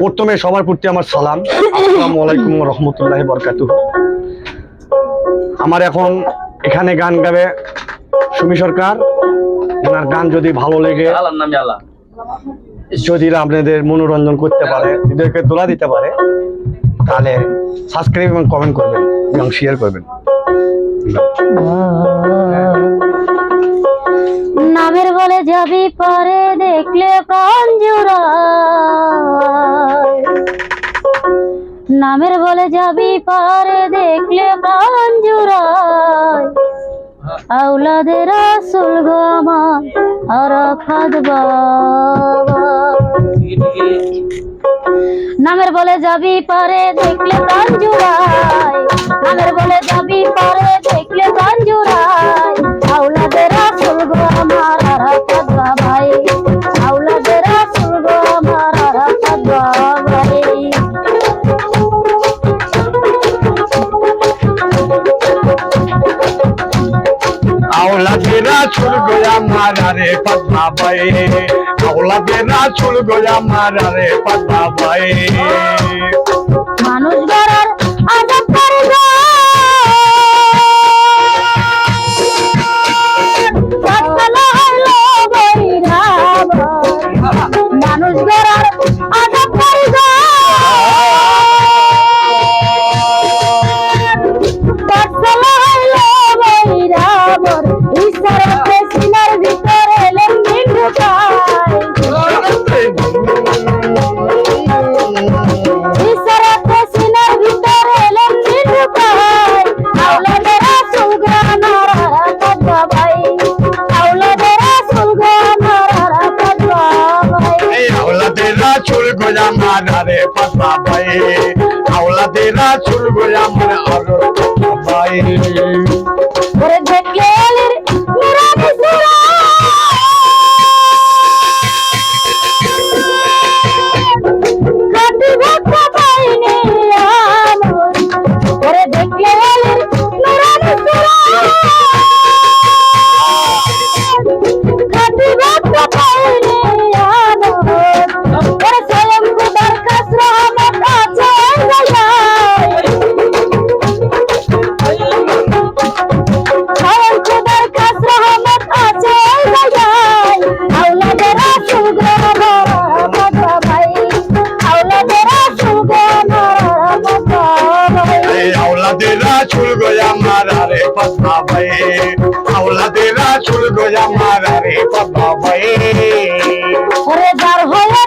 প্রথমে সবার প্রতি আমার সালাম। আসসালামু আলাইকুম রহমতুল্লাহ বরকাতু আমার এখন এখানে গান গাবে সুমি সরকার। ওনার গান যদি ভালো লেগে যদি আপনাদের মনোরঞ্জন করতে পারে হৃদয়কে দোলা দিতে পারে তাহলে সাবস্ক্রাইব এবং কমেন্ট করবেন এবং শেয়ার করবেন। নামের বলে যাবি পরে দেখলে প্রাণ জুড়ায়। নামের বলে যাবি পরে দেখলে প্রাণ জুড়ায়। আউলাদের রাসুল গো আমার আরাফাত নামের বলে যাবি পরে দেখলে প্রাণ জুড়ায়। নামের বলে যাবি পরে দেখলে আওলাদেরা চুল গোয়া মারারে পদ্মা বাই আওলাদেরা চুল গোয়া মারারে পদ্মা বাই মানুষ গড়ার আজাব চুল গোয়া পাতা বাই আওলাদেরা চুল গোয়া মারা আরও ওরে দেখলে মারারে পদ্মা বাই আওলাদেরা চুল গোয়া মারারে পদ্মা বাই ওরে যার হয়েছে